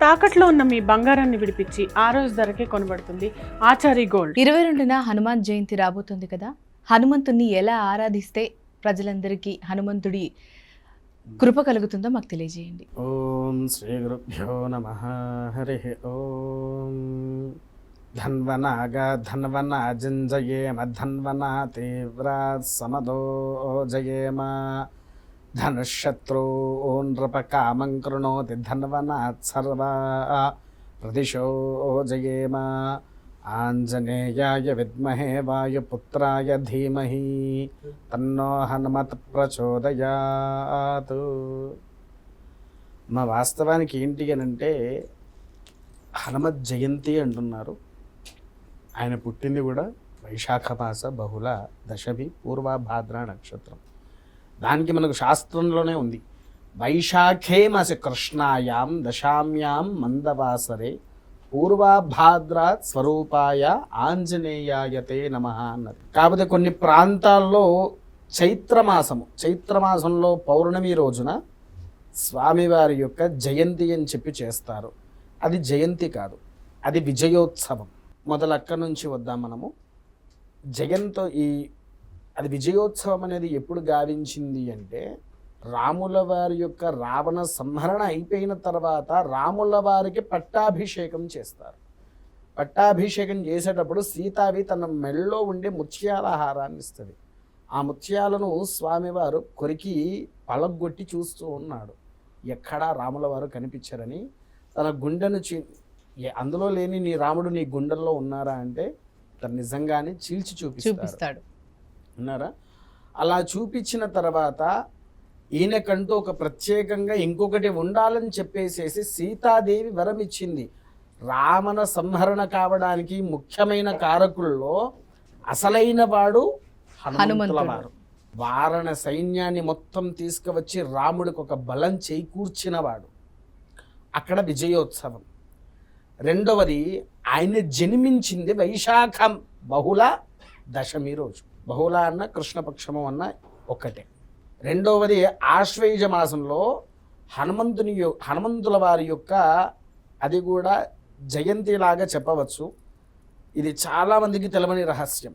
తాకట్లో ఉన్న మీ బంగారాన్ని విడిపించి ఆ రోజు ధరకే కొనబడుతుంది ఆచారి గోల్డ్. ఇరవై రెండున హనుమాన్ జయంతి రాబోతుంది కదా? హనుమంతుణ్ణి ఎలా ఆరాధిస్తే ప్రజలందరికీ హనుమంతుడి కృప కలుగుతుందో మాకు తెలియజేయండి. ఓం శ్రీ గురుభ్యో నమ. హరి ఓం. ధన్వనాగ ధన్వన జంజయేమ ధన్వన తీవ్ర సమదో జయేమ ధనుషత్రూ నృప కృణోతి ధన్వనాత్ సర్వా ప్రదిశో జయేమ ఆంజనేయాయ విద్మహే వాయుపుత్రాయ ధీమహి తన్నో హనుమత్ ప్రచోదయాత్ మా వాస్తవానికి ఏంటి అని అంటే హనుమత్ జయంతి అంటున్నారు. ఆయన పుట్టింది కూడా వైశాఖ మాస బహుళ దశమి పూర్వభాద్ర నక్షత్రం. దానికి మనకు శాస్త్రంలోనే ఉంది. వైశాఖే మాస కృష్ణాయాం దశామ్యాం మందవాసరే పూర్వభాద్ర స్వరూపాయ ఆంజనేయాయతే నమ అన్నది. కాకపోతే కొన్ని ప్రాంతాల్లో చైత్రమాసము చైత్రమాసంలో పౌర్ణమి రోజున స్వామివారి యొక్క జయంతి అని చెప్పి చేస్తారు. అది జయంతి కాదు అది విజయోత్సవం. మొదలక్క నుంచి వద్దాం మనము. జయంతో ఈ అది విజయోత్సవం అనేది ఎప్పుడు గావించింది అంటే రాముల వారి యొక్క రావణ సంహరణ అయిపోయిన తర్వాత రాముల వారికి పట్టాభిషేకం చేస్తారు. పట్టాభిషేకం చేసేటప్పుడు సీతావి తన మెళ్ళలో ఉండే ముత్యాల హారాన్ని ఇస్తుంది. ఆ ముత్యాలను స్వామివారు కొరికి పలగొట్టి చూస్తూ ఉన్నాడు. ఎక్కడా రాముల వారు కనిపించారని తన గుండెను చీ అందులో లేని నీ రాముడు నీ గుండెల్లో ఉన్నారా అంటే తను నిజంగానే చీల్చి చూపిస్తాడు. ఉన్నారా అలా చూపించిన తర్వాత ఈయనకంటూ ఒక ప్రత్యేకంగా ఇంకొకటి ఉండాలని చెప్పేసేసి సీతాదేవి వరం ఇచ్చింది రావణ సంహరణ కావడానికి ముఖ్యమైన కారకుల్లో అసలైన వాడు హనుమంతుల. వారు. వారణ సైన్యాన్ని మొత్తం తీసుకువచ్చి రాముడికి ఒక బలం చేకూర్చిన వాడు. అక్కడ విజయోత్సవం. రెండవది ఆయన జన్మించింది వైశాఖం బహుళ దశమి రోజు. బహుళ అన్న కృష్ణపక్షము అన్న ఒక్కటే. రెండవది ఆశ్వయుజ మాసంలో హనుమంతుని యొ- హనుమంతుల వారి యొక్క అది కూడా జయంతిలాగా చెప్పవచ్చు. ఇది చాలామందికి తెలవని రహస్యం.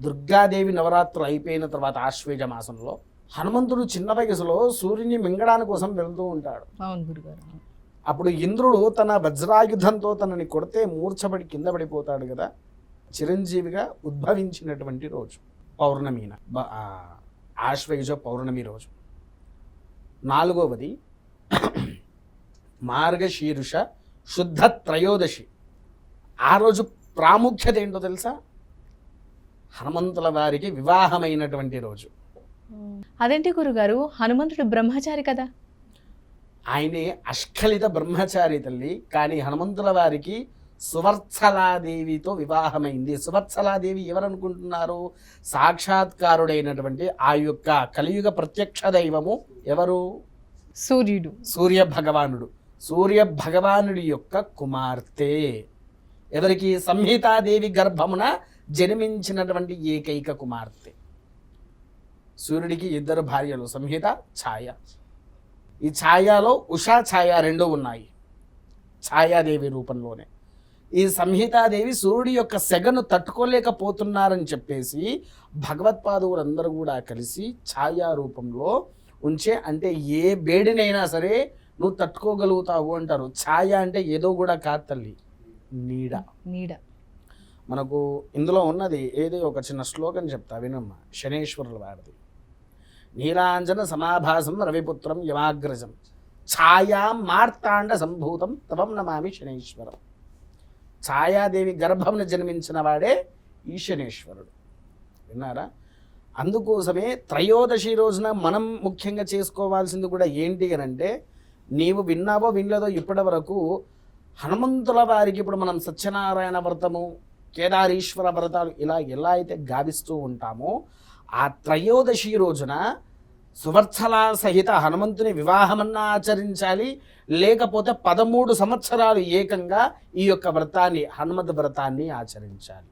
దుర్గాదేవి నవరాత్రులు అయిపోయిన తర్వాత ఆశ్వేజ మాసంలో హనుమంతుడు చిన్న వయసులో సూర్యుని మింగడానికి కోసం వెళ్తూ ఉంటాడు. అప్పుడు ఇంద్రుడు తన వజ్రాయుధంతో తనని కొడితే మూర్ఛపడి కింద పడిపోతాడు కదా. చిరంజీవిగా ఉద్భవించినటువంటి రోజు. పౌర్ణమిన ఆశ్వయుజ పౌర్ణమి రోజు. నాలుగవది మార్గశీరుష శుద్ధ త్రయోదశి. ఆ రోజు ప్రాముఖ్యత ఏంటో తెలుసా? హనుమంతుల వారికి వివాహమైనటువంటి రోజు. అదేంటి గురుగారు? హనుమంతుడు బ్రహ్మచారి కదా? ఆయనే అష్కలిత బ్రహ్మచారి తల్లి కానీ హనుమంతుల వారికి సువర్చలాదేవితో వివాహమైంది. సువర్చలాదేవి ఎవరనుకుంటున్నారు? సాక్షాత్కారుడైనటువంటి ఆ యొక్క కలియుగ ప్రత్యక్ష దైవము ఎవరు? సూర్యుడు. సూర్య భగవానుడు. సూర్య భగవానుడి యొక్క కుమార్తె. ఎవరికి? సంహితాదేవి గర్భమున జన్మించినటువంటి ఏకైక కుమార్తె. సూర్యుడికి ఇద్దరు భార్యలు సంహిత ఛాయ. ఈ ఛాయలో ఉషా ఛాయ రెండు ఉన్నాయి. ఛాయాదేవి రూపంలోనే. ఈ సంహితాదేవి సూర్యుడి యొక్క సెగను తట్టుకోలేకపోతున్నారని చెప్పేసి భగవత్పాదువులందరూ కూడా కలిసి ఛాయా రూపంలో ఉంచే అంటే ఏ వేడినైనా సరే నువ్వు తట్టుకోగలుగుతావు అంటారు. ఛాయ అంటే ఏదో కూడా కాదు తల్లి నీడ. నీడ. మనకు ఇందులో ఉన్నది ఏదో ఒక చిన్న శ్లోకం చెప్తా వినమ్మా. శనేశ్వరుల వారిది. నీలాంజన సమాభాసం రవిపుత్రం యమాగ్రజం. ఛాయా మార్తాండ సంభూతం తవం నమామి శనేశ్వరం. ఛాయాదేవి గర్భమున జన్మించిన వాడే ఈ విన్నారా? అందుకోసమే త్రయోదశి రోజున మనం ముఖ్యంగా చేసుకోవాల్సింది కూడా ఏంటి అని అంటే నీవు విన్నావో వినలేదో ఇప్పటి వరకు హనుమంతుల వారికి ఇప్పుడు మనం సత్యనారాయణ వ్రతము కేదారీశ్వర వ్రతాలు ఇలా ఎలా అయితే గావిస్తూ ఉంటామో ఆ త్రయోదశి రోజున సువర్చల సహిత హనుమంతుని వివాహమన్నా ఆచరించాలి. లేకపోతే పదమూడు సంవత్సరాలు ఏకంగా ఈ యొక్క వ్రతాన్ని హనుమత్ వ్రతాన్ని ఆచరించాలి.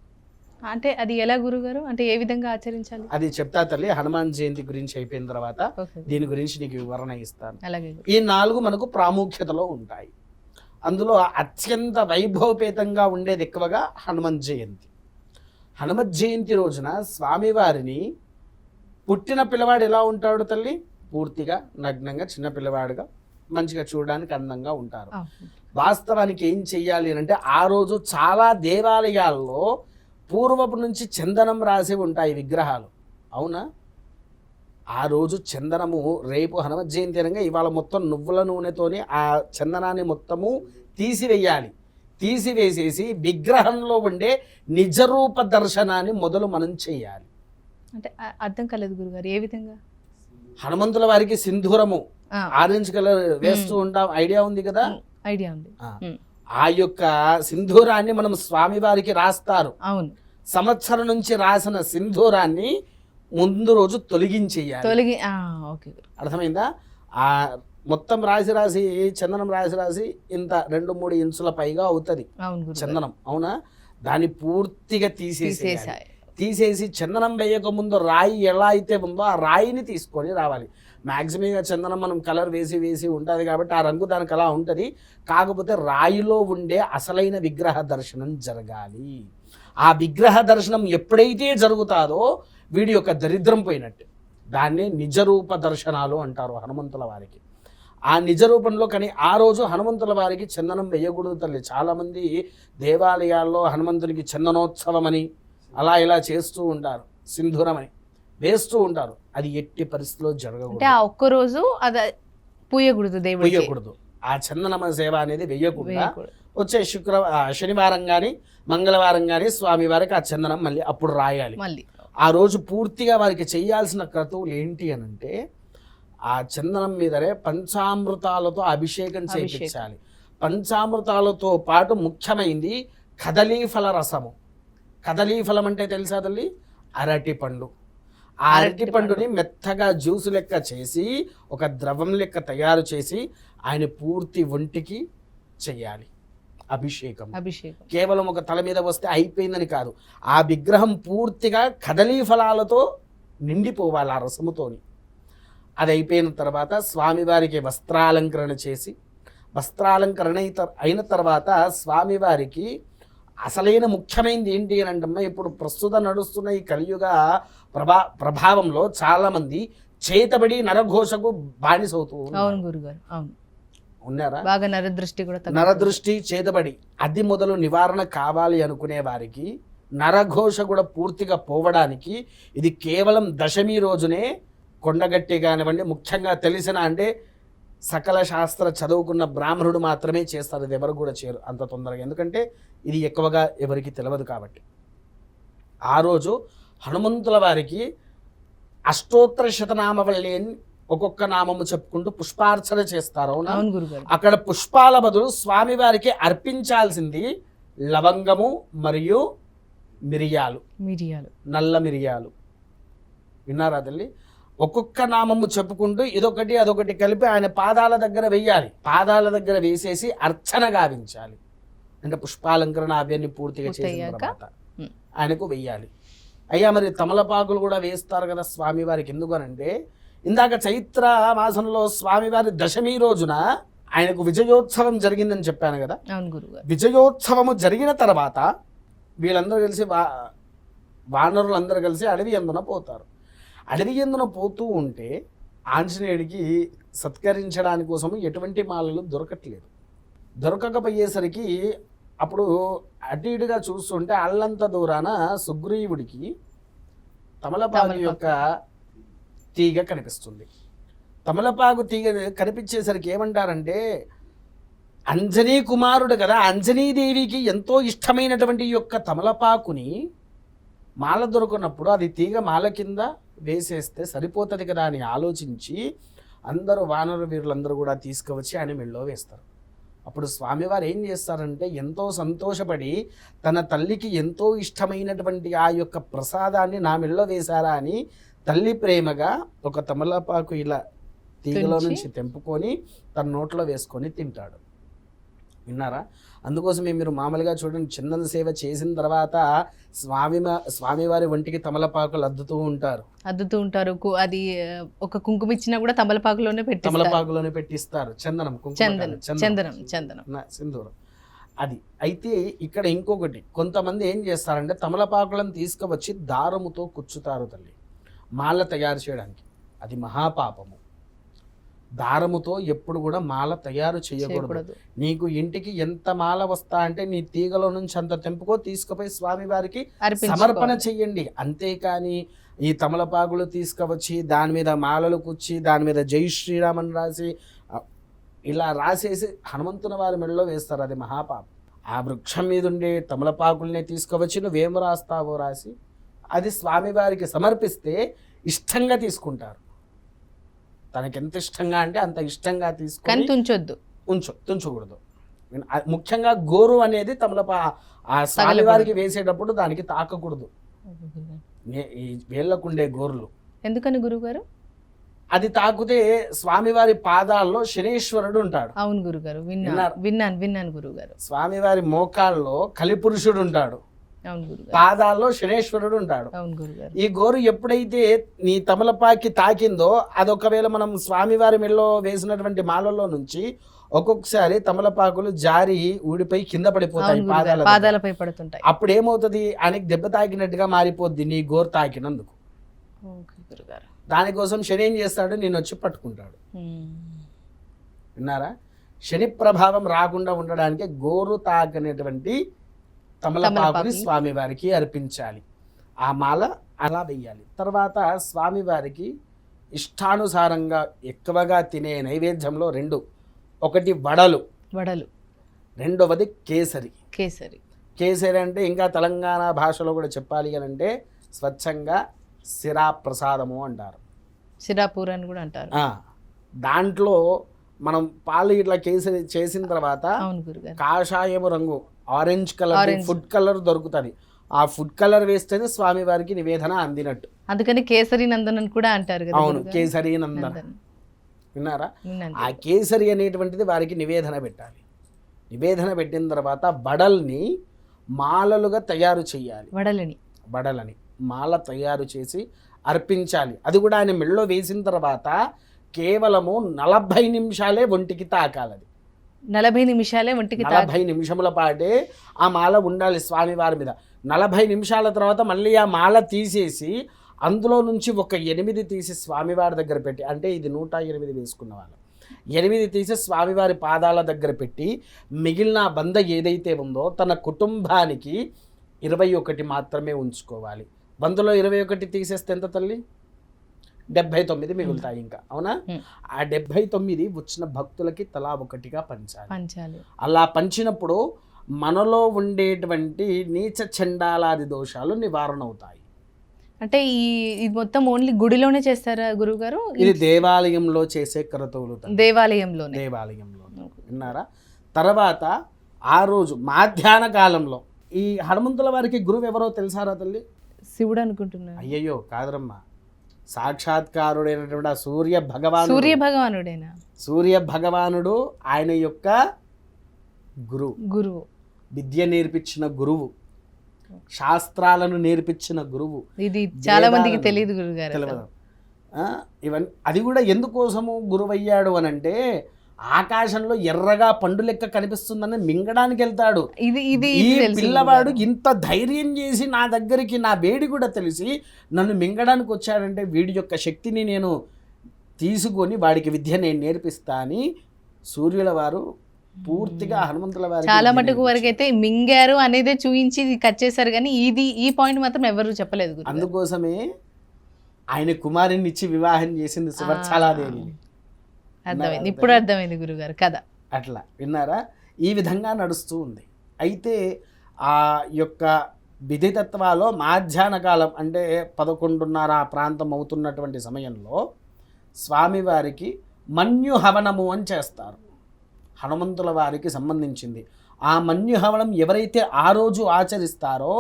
అంటే అది ఎలా గురుగారు? అంటే ఏ విధంగా ఆచరించాలి? అది చెప్తా తల్లి హనుమాన్ జయంతి గురించి అయిపోయిన తర్వాత దీని గురించి నీకు వివరణ ఇస్తాను. ఈ నాలుగు మనకు ప్రాముఖ్యతలో ఉంటాయి. అందులో అత్యంత వైభవపేతంగా ఉండేది ఎక్కువగా హనుమత్ జయంతి. హనుమత్ జయంతి రోజున స్వామివారిని పుట్టిన పిల్లవాడు ఎలా ఉంటాడు తల్లి? పూర్తిగా నగ్నంగా చిన్న పిల్లవాడుగా మంచిగా చూడడానికి అందంగా ఉంటారు. వాస్తవానికి ఏం చెయ్యాలి అని అంటే ఆ రోజు చాలా దేవాలయాల్లో పూర్వపు నుంచి చందనం రాసి ఉంటాయి విగ్రహాలు. అవునా? ఆ రోజు చందనము రేపు హనుమత్ జయంతి అనగా ఇవాళ మొత్తం నువ్వుల నూనెతోని ఆ చందనాన్ని మొత్తము తీసివేయాలి. తీసివేసేసి విగ్రహంలో ఉండే నిజరూప దర్శనాన్ని మొదలు మనం చేయాలి అంటే అర్థం కాలేదు గురుగారు. ఏ విధంగా? హనుమంతుల వారికి సింధూరము ఆరెంజ్ కలర్ వేస్తూ ఉంటాం. ఐడియా ఉంది కదా? ఐడియా ఉంది. ఆ. యొక్క సింధూరాన్ని మనం స్వామివారికి రాస్తారు. అవును. సంవత్సరం నుంచి రాసిన సింధూరాన్ని ముందు రోజు తొలగించేయాలి. తొలగి ఓకే. అర్థమైందా? ఆ మొత్తం రాసి రాసి చందనం రాసి రాసి ఇంత రెండు మూడు ఇంచుల పైగా అవుతుంది. చందనం అవునా? దాన్ని పూర్తిగా తీసేసి తీసేసాయి తీసేసి చందనం వేయక ముందు రాయి ఎలా అయితే ఉందో ఆ రాయిని తీసుకొని రావాలి. మ్యాక్సిమంగా చందనం మనం కలర్ వేసి వేసి ఉంటుంది కాబట్టి ఆ రంగు దానికి అలా ఉంటుంది. కాకపోతే రాయిలో ఉండే అసలైన విగ్రహ దర్శనం జరగాలి. ఆ విగ్రహ దర్శనం ఎప్పుడైతే జరుగుతాదో వీడి యొక్క దరిద్రం పోయినట్టు. దాన్నే నిజరూప దర్శనాలు అంటారు హనుమంతుల వారికి. ఆ నిజ రూపంలో కానీ ఆ రోజు హనుమంతుల వారికి చందనం వేయకూడదు తల్లి. చాలామంది దేవాలయాల్లో హనుమంతునికి చందనోత్సవం అని అలా ఇలా చేస్తూ ఉంటారు. సింధూరం అని వేస్తూ ఉంటారు. అది ఎట్టి పరిస్థితిలో జరగకూడదు. ఆ ఒక్క రోజు అది పూయకూడదు వేయకూడదు ఆ చందనమ సేవ అనేది వేయకుండా వేయకూడదు. వచ్చే శుక్ర ఆ శనివారం కానీ మంగళవారం కానీ స్వామివారికి ఆ చందనం మళ్ళీ అప్పుడు రాయాలి. మళ్ళీ. ఆ రోజు పూర్తిగా వారికి చేయాల్సిన క్రతువులు ఏంటి అని అంటే ఆ చందనం మీదనే పంచామృతాలతో అభిషేకం అభిషేకం. చేయించాలి. పంచామృతాలతో పాటు ముఖ్యమైంది కదలీఫల రసము. కదలీఫలం అంటే తెలుసా తల్లి? అరటి పండు. ఆ అరటి పండుని మెత్తగా జ్యూస్ లెక్క చేసి ఒక ద్రవం లెక్క తయారు చేసి ఆయన పూర్తి ఒంటికి చెయ్యాలి అభిషేకం. అభిషేకం. కేవలం ఒక తల మీద వస్తే అయిపోయిందని కాదు. ఆ విగ్రహం పూర్తిగా కదలీ ఫలాలతో నిండిపోవాలి ఆ రసముతోని. అది అయిపోయిన తర్వాత స్వామివారికి వస్త్రాలంకరణ చేసి వస్త్రాలంకరణ అయిన తర్వాత స్వామివారికి అసలైన ముఖ్యమైనది ఏంటి అని అంటమ్మా ఇప్పుడు ప్రస్తుతం నడుస్తున్న ఈ కలియుగ ప్రభా ప్రభావంలో చాలామంది చేతబడి నరఘోషకు బానిసవుతూ ఉన్నారు. అవును గురుగారు అవును ఉన్నారా బాగా నరదృష్టి కూడా. నరదృష్టి చేతబడి అది మొదలు నివారణ కావాలి అనుకునే వారికి నరఘోష కూడా పూర్తిగా పోవడానికి ఇది కేవలం దశమి రోజునే కొండగట్టి కానివ్వండి ముఖ్యంగా తెలిసిన అంటే సకల శాస్త్ర చదువుకున్న బ్రాహ్మణుడు మాత్రమే చేస్తారు ఇది ఎవరు కూడా చేయరు అంత తొందరగా ఎందుకంటే ఇది ఎక్కువగా ఎవరికి తెలియదు కాబట్టి. ఆ రోజు హనుమంతుల వారికి అష్టోత్తర శతనామవల్లి అని ఒక్కొక్క నామము చెప్పుకుంటూ పుష్పార్చన చేస్తారు అక్కడ పుష్పాల బదులు స్వామివారికి అర్పించాల్సింది లవంగము మరియు మిరియాలు. మిరియాలు. నల్ల మిరియాలు. విన్నారా తల్లి? ఒక్కొక్క నామము చెప్పుకుంటూ ఇదొకటి అదొకటి కలిపి ఆయన పాదాల దగ్గర వెయ్యాలి. పాదాల దగ్గర వేసేసి అర్చన గావించాలి. అంటే పుష్పాలంకరణ అవన్నీ పూర్తిగా చేసిన? తర్వాత. ఆయనకు వెయ్యాలి. అయ్యా మరి తమలపాకులు కూడా వేస్తారు కదా స్వామివారికి. ఎందుకనంటే ఇందాక చైత్ర మాసంలో స్వామివారి దశమి రోజున ఆయనకు విజయోత్సవం జరిగిందని చెప్పాను కదా. విజయోత్సవము జరిగిన తర్వాత వీళ్ళందరూ కలిసి వా వానరులందరూ కలిసి అడవి ఎందున పోతారు. అడవి ఎందున పోతూ ఉంటే ఆంజనేయుడికి సత్కరించడానికి కోసం ఎటువంటి మాలలు దొరకట్లేదు. దొరకకపోయేసరికి అప్పుడు అటు ఇటుగా చూస్తుంటే అల్లంత దూరాన సుగ్రీవుడికి తమలపాకు. యొక్క తీగ కనిపిస్తుంది తమలపాకు తీగ కనిపించేసరికి ఏమంటారంటే అంజనీ కుమారుడు కదా అంజనీదేవికి ఎంతో ఇష్టమైనటువంటి యొక్క తమలపాకుని మాల దొరకనప్పుడు అది తీగ మాల కింద వేసేస్తే సరిపోతుంది కదా అని ఆలోచించి అందరూ వానర వీరులందరూ కూడా తీసుకువచ్చి ఆయన మెళ్ళో వేస్తారు అప్పుడు స్వామివారు ఏం చేస్తారంటే ఎంతో సంతోషపడి తన తల్లికి ఎంతో ఇష్టమైనటువంటి ఆ యొక్క ప్రసాదాన్ని నా మెళ్ళో వేశారా అని తల్లి ప్రేమగా ఒక తమలపాకు ఇలా తీగలో? నుంచి తెంపుకొని తన నోట్లో వేసుకొని తింటాడు విన్నారా? అందుకోసమే మీరు మామూలుగా చూడండి చందన సేవ చేసిన తర్వాత స్వామి స్వామివారి ఒంటికి తమలపాకులు అద్దుతూ ఉంటారు. అద్దుతూ ఉంటారు. అది ఒక కుంకుమ ఇచ్చినా కూడా తమలపాకులోనే పెట్టిస్తారు. తమలపాకులోనే పెట్టిస్తారు. చందనం కుంకుమ చందనం చందనం. చందనం సింధూరం. అది అయితే ఇక్కడ ఇంకొకటి కొంతమంది ఏం చేస్తారంటే తమలపాకులను తీసుకువచ్చి దారముతో కుచ్చుతారు తల్లి. మాల తయారు చేయడానికి. అది మహాపాపము. దారముతో ఎప్పుడు కూడా మాల తయారు చేయకూడదు. నీకు ఇంటికి ఎంత మాల వస్తా అంటే నీ తీగలో నుంచి అంత తెంపుకో తీసుకుపోయి స్వామివారికి సమర్పణ అర్పించుకోవాలి. చెయ్యండి. అంతేకాని ఈ తమలపాకులు తీసుకువచ్చి దాని మీద మాలలు కుచ్చి దాని మీద జై శ్రీరామ్ అని రాసి ఇలా రాసేసి హనుమంతుని వారి మెడలో వేస్తారు. అది మహాపాపం. ఆ వృక్షం మీద ఉండే తమలపాకుల్ని తీసుకువచ్చి నువ్వేం రాస్తావో రాసి అది స్వామివారికి సమర్పిస్తే ఇష్టంగా తీసుకుంటారు. తనకి ఎంత ఇష్టంగా అంటే అంత ఇష్టంగా కానీ తీసుకొని తుంచొద్దు. ఉంచు తుంచకూడదు. ముఖ్యంగా గోరు అనేది తమలపా ఆ స్వామివారికి వేసేటప్పుడు దానికి తాకకూడదు. ఈ వేళ్ళకుండే గోర్లు. ఎందుకని గురుగారు అది తాకితే స్వామివారి పాదాల్లో శనీశ్వరుడు ఉంటాడు. అవును గురుగారు విన్నాను. విన్నాను విన్నాను గురుగారు స్వామివారి మోకాల్లో కలిపురుషుడు ఉంటాడు. పాదాల్లో శనేశ్వరుడు ఉంటాడు. ఈ గోరు ఎప్పుడైతే నీ తమలపాకి తాకిందో అది ఒకవేళ మనం స్వామివారి మెడలో వేసినటువంటి మాలలో నుంచి ఒక్కొక్కసారి తమలపాకులు జారి ఊడిపోయి కింద పడిపోతాయి పాదాల. పాదాలపై పడుతుంటాయి. అప్పుడు ఏమవుతుంది ఆయనకి దెబ్బ తాకినట్టుగా మారిపోద్ది నీ గోరు తాకినందుకు. దానికోసం శని ఏం చేస్తాడు? నేను వచ్చి పట్టుకుంటాడు. విన్నారా? శని ప్రభావం రాకుండా ఉండడానికి గోరు తాకనేటువంటి తమలపాకుని. స్వామివారికి అర్పించాలి. ఆ మాల అలా వెయ్యాలి. తర్వాత స్వామివారికి ఇష్టానుసారంగా ఎక్కువగా తినే నైవేద్యంలో రెండు. ఒకటి వడలు. వడలు. రెండవది కేసరి. కేసరి. కేసరి అంటే ఇంకా తెలంగాణ భాషలో కూడా చెప్పాలి అని అంటే స్వచ్ఛంగా సిరా ప్రసాదము అంటారు. సిరాపూర్ అని కూడా అంటారు. దాంట్లో మనం పాలు ఇట్లా కేసరి చేసిన తర్వాత కాషాయము రంగు ఆరెంజ్ కలర్. ఫుడ్ కలర్ దొరుకుతుంది. ఆ ఫుడ్ కలర్ వేస్తేనే స్వామివారికి నివేదన అందినట్టు. అందుకని కేసరి నందన్ కూడా అంటారు అవును? కేసరి నందన. విన్నారా? ఆ కేసరి అనేటువంటిది వారికి నివేదన పెట్టాలి. నివేదన పెట్టిన తర్వాత బడల్ని మాలలుగా తయారు చేయాలి. వడలని. బడలని మాల తయారు చేసి అర్పించాలి. అది కూడా ఆయన మెళ్ళో వేసిన తర్వాత కేవలము నలభై నిమిషాలే ఒంటికి తాకాలి అది నలభై నిమిషాలే ఒంటికి నలభై నిమిషముల పాటే ఆ మాల ఉండాలి స్వామివారి మీద. నలభై నిమిషాల తర్వాత మళ్ళీ ఆ మాల తీసేసి అందులో నుంచి ఒక ఎనిమిది తీసి స్వామివారి దగ్గర పెట్టి అంటే ఇది నూట ఎనిమిది వేసుకున్న వాళ్ళు. ఎనిమిది తీసి స్వామివారి పాదాల దగ్గర పెట్టి మిగిలిన బంద ఏదైతే ఉందో తన కుటుంబానికి ఇరవై ఒకటి మాత్రమే ఉంచుకోవాలి. బందులో ఇరవై ఒకటి తీసేస్తే ఎంత తల్లి? డెబ్భై తొమ్మిది మిగులుతాయి ఇంకా అవునా. ఆ డెబ్భై తొమ్మిది వచ్చిన భక్తులకి తలా ఒకటిగా పంచాలి. పంచాలి. అలా పంచినప్పుడు మనలో ఉండేటువంటి నీచ చండాలాది దోషాలు నివారణ అవుతాయి అంటే ఈ ఇది మొత్తం ఓన్లీ గుడిలోనే చేస్తారా గురుగారు ఇది దేవాలయంలో చేసే క్రతువులు తల్లి. దేవాలయంలోనే. దేవాలయంలో విన్నారా? తర్వాత ఆ రోజు మాధ్యాహ్న కాలంలో ఈ హనుమంతుల వారికి గురువు ఎవరో తెలుసారా తల్లి? శివుడు అనుకుంటున్నాను. అయ్యయ్యో కాదరమ్మా. సాక్షాత్కారుడైనటువంటి ఆ సూర్య భగవానుడు సూర్య భగవానుడేనా సూర్య భగవానుడు ఆయన యొక్క గురువు. గురువు. విద్య నేర్పించిన గురువు. శాస్త్రాలను నేర్పించిన గురువు. ఇది చాలా మందికి తెలియదు గురుగారు ఇవన్నీ అది కూడా ఎందుకోసము గురువయ్యాడు అని అంటే ఆకాశంలో ఎర్రగా పండు లెక్క కనిపిస్తుందని మింగడానికి వెళ్తాడు ఇది ఇది ఈ పిల్లవాడు. ఇంత ధైర్యం చేసి నా దగ్గరికి నా వేడి కూడా తెలిసి నన్ను మింగడానికి వచ్చాడంటే వీడి యొక్క శక్తిని నేను తీసుకొని వాడికి విద్య నేను నేర్పిస్తా అని సూర్యుల వారు పూర్తిగా హనుమంతుల వారికి చాలా మటుకు వరకు. అయితే మింగారు అనేదే ఇది కట్ చేశారు కానీ ఇది ఈ పాయింట్ మాత్రం ఎవరు చెప్పలేదు. అందుకోసమే ఆయన కుమారుని ఇచ్చి వివాహం చేసింది సువర్చలాదేవి అర్థమైంది. ఇప్పుడు అర్థమైంది గురుగారు కథ. అట్లా విన్నారా? ఈ విధంగా నడుస్తూ ఉంది. అయితే ఆ యొక్క విధితత్వాలో మాధ్యాహ్న కాలం అంటే పదకొండున్నర ఆ ప్రాంతం అవుతున్నటువంటి సమయంలో స్వామివారికి మన్యు హవనము అని చేస్తారు. హనుమంతుల వారికి సంబంధించింది. ఆ మన్యు హవనం ఎవరైతే ఆ రోజు ఆచరిస్తారో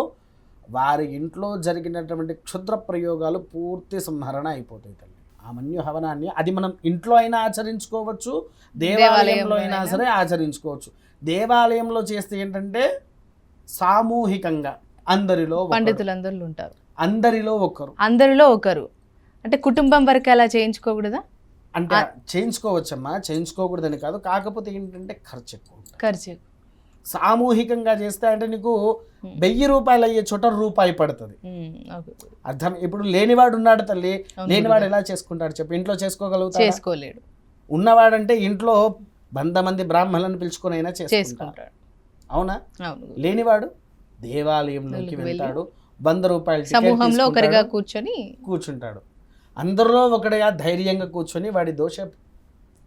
వారి ఇంట్లో జరిగినటువంటి క్షుద్ర ప్రయోగాలు పూర్తి సంహరణ అయిపోతాయి తల్లి. ఆ మన్యు హవనాన్ని అది మనం ఇంట్లో అయినా ఆచరించుకోవచ్చు దేవాలయంలో అయినా. సరే ఆచరించుకోవచ్చు దేవాలయంలో చేస్తే ఏంటంటే సామూహికంగా అందరిలో. పండితులందరూ ఉంటారు అందరిలో ఒకరు అందరిలో ఒకరు అంటే కుటుంబం వరకు అలా చేయించుకోకూడదా అంటే చేయించుకోవచ్చమ్మా చేయించుకోకూడదని కాదు కాకపోతే ఏంటంటే ఖర్చు ఎక్కువ. ఖర్చు సామూహికంగా చేస్తే అంటే నీకు వెయ్యి రూపాయలు అయ్యే చోట రూపాయి పడుతుంది. అర్థం ఇప్పుడు లేనివాడు ఉన్నాడు తల్లి లేనివాడు ఎలా చేసుకుంటాడు చెప్పు ఇంట్లో చేసుకోగలుగుతాడు? చేసుకోలేడు. ఉన్నవాడంటే ఇంట్లో వంద మంది బ్రాహ్మణులను పిలుచుకొని అయినా చేసుకుంటాడు. అవునా? లేనివాడు దేవాలయంలోకి వెళ్తాడు వంద రూపాయలు సమూహంలో ఒకరిగా కూర్చొని కూర్చుంటాడు. అందరిలో ఒకటిగా ధైర్యంగా కూర్చొని వాడి దోష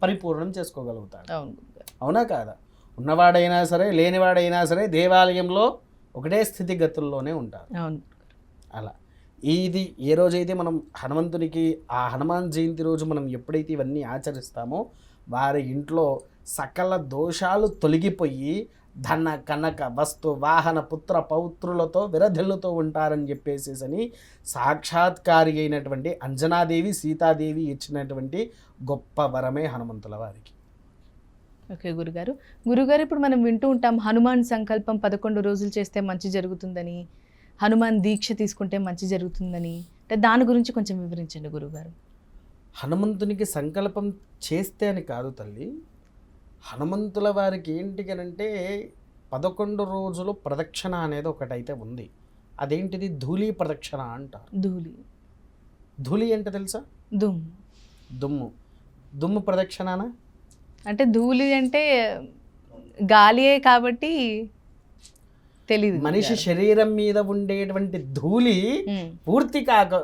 పరిపూర్ణం చేసుకోగలుగుతాడు. అవును అవునా కాదా? ఉన్నవాడైనా సరే లేనివాడైనా సరే దేవాలయంలో ఒకటే స్థితిగతుల్లోనే ఉంటారు. అవును. అలా. ఇది ఏ రోజైతే మనం హనుమంతునికి ఆ హనుమాన్ జయంతి రోజు మనం ఎప్పుడైతే ఇవన్నీ ఆచరిస్తామో వారి ఇంట్లో సకల దోషాలు తొలగిపోయి ధన కనక వస్తు వాహన పుత్ర పౌత్రులతో విరధిల్లుతో ఉంటారని చెప్పేసి అని సాక్షాత్కారి అయినటువంటి అంజనాదేవి సీతాదేవి ఇచ్చినటువంటి గొప్ప వరమే హనుమంతుల వారికి. ఓకే గురుగారు. గురుగారు ఇప్పుడు మనం వింటూ ఉంటాం హనుమాన్ సంకల్పం పదకొండు రోజులు చేస్తే మంచి జరుగుతుందని హనుమాన్ దీక్ష తీసుకుంటే మంచి జరుగుతుందని. అంటే దాని గురించి కొంచెం వివరించండి గురుగారు. హనుమంతునికి సంకల్పం చేస్తే అని కాదు తల్లి హనుమంతుల వారికి ఏంటి అంటే పదకొండు రోజులు ప్రదక్షిణ అనేది ఒకటైతే ఉంది. అదేంటిది? ధూళి ప్రదక్షిణ అంటారు. ధూళి. ధూళి అంటే తెలుసా? దుమ్. దుమ్ము. దుమ్ము ప్రదక్షిణనా? అంటే ధూళి అంటే గాలియే కాబట్టి తెలియదు మనిషి శరీరం మీద ఉండేటువంటి ధూళి పూర్తి కాక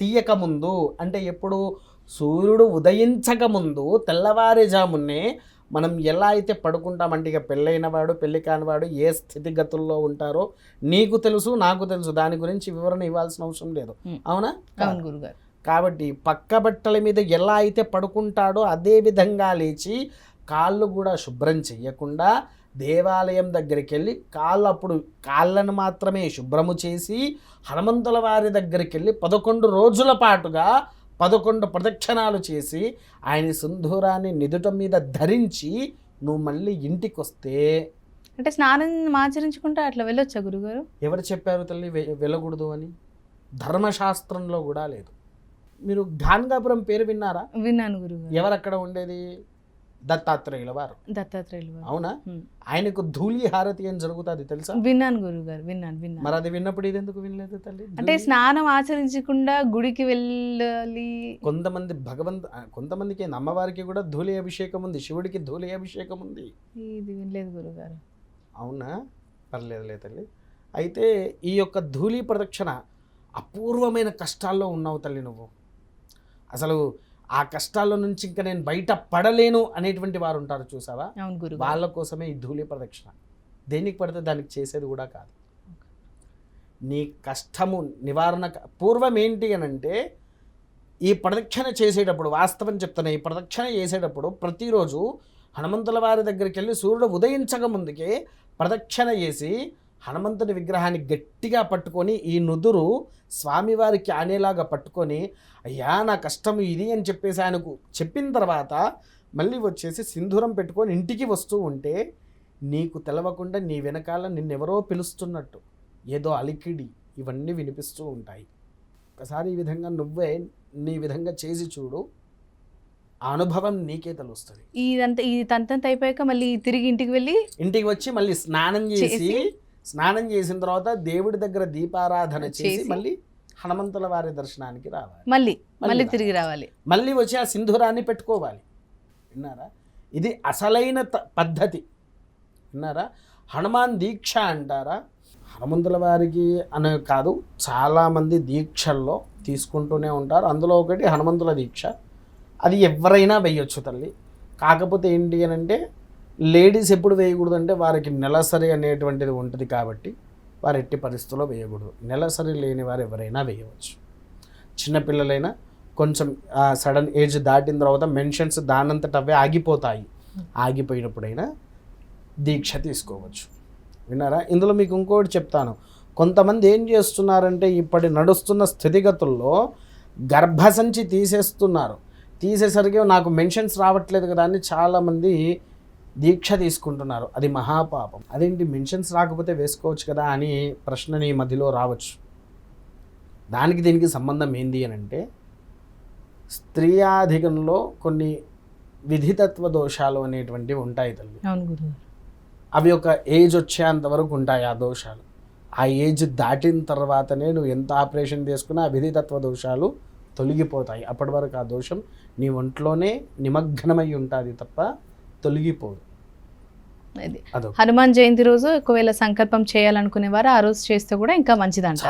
తీయక ముందు అంటే ఎప్పుడు సూర్యుడు ఉదయించక ముందు తెల్లవారుజామునే మనం ఎలా అయితే పడుకుంటామంటే ఇక పెళ్ళైన వాడు పెళ్ళి కానివాడు ఏ స్థితిగతుల్లో ఉంటారో నీకు తెలుసు నాకు తెలుసు దాని గురించి వివరణ ఇవ్వాల్సిన అవసరం లేదు. అవును గురుగారు. కాబట్టి పక్క బట్టల మీద ఎలా అయితే పడుకుంటాడో అదే విధంగా లేచి కాళ్ళు కూడా శుభ్రం చెయ్యకుండా దేవాలయం దగ్గరికి వెళ్ళి కాళ్ళు అప్పుడు కాళ్ళను మాత్రమే శుభ్రము చేసి హనుమంతుల వారి దగ్గరికి వెళ్ళి పదకొండు రోజుల పాటుగా పదకొండు ప్రదక్షిణాలు చేసి ఆయన సింధూరాన్ని నిదుట మీద ధరించి నువ్వు మళ్ళీ ఇంటికి వస్తే అంటే స్నానం ఆచరించుకుంటే అట్లా వెళ్ళొచ్చా గురుగారు? ఎవరు చెప్పారు తల్లి వె- వెళ్ళకూడదు అని? ధర్మశాస్త్రంలో కూడా లేదు. మీరు గాన్గాపురం పేరు విన్నారా? విన్నాను గురుగారు. ఎవరు అక్కడ ఉండేది? దత్తాత్రేయుల వారు. దత్తాత్రేయులు. అవునా. ఆయనకు ధూళి హారతి అని జరుగుతుంది తెలుసా? విన్నాను గురుగారు విన్నాను విన్నాను. మరి అది విన్నప్పుడు ఇది ఎందుకు వినలేదు తల్లి? అంటే స్నానం ఆచరించకుండా గుడికి వెళ్ళాలి. కొంతమంది భగవంత్ కొంతమందికి అమ్మవారికి కూడా ధూళి అభిషేకం ఉంది శివుడికి ధూళి అభిషేకం ఉంది. ఇది వినలేదు గురుగారు. అవునా? పర్లేదులే తల్లి. అయితే ఈ యొక్క ధూళి ప్రదక్షిణ అపూర్వమైన కష్టాల్లో ఉన్నావు తల్లి నువ్వు. అసలు ఆ కష్టాల్లో నుంచి ఇంకా నేను బయట పడలేను అనేటువంటి వారు ఉంటారు చూసావా? వాళ్ళ కోసమే ఈ ధూళి ప్రదక్షిణ. దేనికి పడితే దానికి చేసేది కూడా కాదు. నీ కష్టము నివారణ పూర్వం ఏంటి అని అంటే ఈ ప్రదక్షిణ చేసేటప్పుడు వాస్తవం చెప్తున్నా ఈ ప్రదక్షిణ చేసేటప్పుడు ప్రతిరోజు హనుమంతుల వారి దగ్గరికి వెళ్ళి సూర్యుడు ఉదయించక ముందుకే ప్రదక్షిణ చేసి హనుమంతుడి విగ్రహాన్ని గట్టిగా పట్టుకొని ఈ నుదురు స్వామివారికి ఆనేలాగా పట్టుకొని అయ్యా నా కష్టం ఇది అని చెప్పేసి ఆయనకు చెప్పిన తర్వాత మళ్ళీ వచ్చేసి సింధూరం పెట్టుకొని ఇంటికి వస్తూ ఉంటే నీకు తెలవకుండా నీ వెనకాల నిన్నెవరో పిలుస్తున్నట్టు ఏదో అలికిడి ఇవన్నీ వినిపిస్తూ ఉంటాయి ఒకసారి ఈ విధంగా నువ్వే నీ విధంగా చేసి చూడు ఆ అనుభవం నీకే తెలుస్తుంది ఇదంతా ఈ తంతంత అయిపోయాక మళ్ళీ తిరిగి ఇంటికి వెళ్ళి ఇంటికి వచ్చి మళ్ళీ స్నానం చేసి చేసి? స్నానం చేసిన తర్వాత దేవుడి దగ్గర దీపారాధన చేసి? మళ్ళీ హనుమంతుల వారి దర్శనానికి రావాలి. మళ్ళీ మళ్ళీ. తిరిగి రావాలి. మళ్ళీ వచ్చి ఆ సింధూరాన్ని పెట్టుకోవాలి. విన్నారా? ఇది అసలైన పద్ధతి. విన్నారా? హనుమాన్ దీక్ష అంటారా? హనుమంతుల వారికి అనే కాదు చాలామంది దీక్షల్లో తీసుకుంటూనే ఉంటారు. అందులో ఒకటి హనుమంతుల దీక్ష. అది ఎవరైనా వేయొచ్చు తల్లి. కాకపోతే ఏంటి అని అంటే లేడీస్ ఎప్పుడు వేయకూడదు అంటే వారికి నెలసరి అనేటువంటిది ఉంటుంది కాబట్టి వారు ఎట్టి పరిస్థితుల్లో వేయకూడదు. నెలసరి లేని వారు ఎవరైనా వేయవచ్చు. చిన్నపిల్లలైనా కొంచెం సడన్ ఏజ్ దాటిన తర్వాత మెన్షన్స్ దానంతట అవే ఆగిపోతాయి ఆగిపోయినప్పుడైనా దీక్ష తీసుకోవచ్చు. విన్నారా? ఇందులో మీకు ఇంకోటి చెప్తాను. కొంతమంది ఏం చేస్తున్నారంటే ఇప్పటి నడుస్తున్న స్థితిగతుల్లో గర్భసంచి తీసేస్తున్నారు. తీసేసరికి నాకు మెన్షన్స్ రావట్లేదు కదా అని చాలామంది దీక్ష తీసుకుంటున్నారు. అది మహాపాపం. అదేంటి? మెన్షన్స్ రాకపోతే వేసుకోవచ్చు కదా అని ప్రశ్న నీ మధ్యలో రావచ్చు. దానికి దీనికి సంబంధం ఏంది అని అంటే స్త్రీయాధికంలో కొన్ని విధితత్వ దోషాలు అనేటువంటివి ఉంటాయి తల్లి. అవి ఒక ఏజ్ వచ్చేంత వరకు ఉంటాయి ఆ దోషాలు. ఆ ఏజ్ దాటిన తర్వాతనే నువ్వు ఎంత ఆపరేషన్ చేసుకున్నా ఆ విధితత్వ దోషాలు తొలగిపోతాయి. అప్పటి వరకు ఆ దోషం నీ ఒంట్లోనే నిమగ్నమై ఉంటుంది తప్ప తొలగిపోదు. హనుమాన్ జయంతి రోజు ఒకవేళ సంకల్పం చేయాలనుకునే వారు ఆ రోజు చేస్తే కూడా ఇంకా మంచిదంట.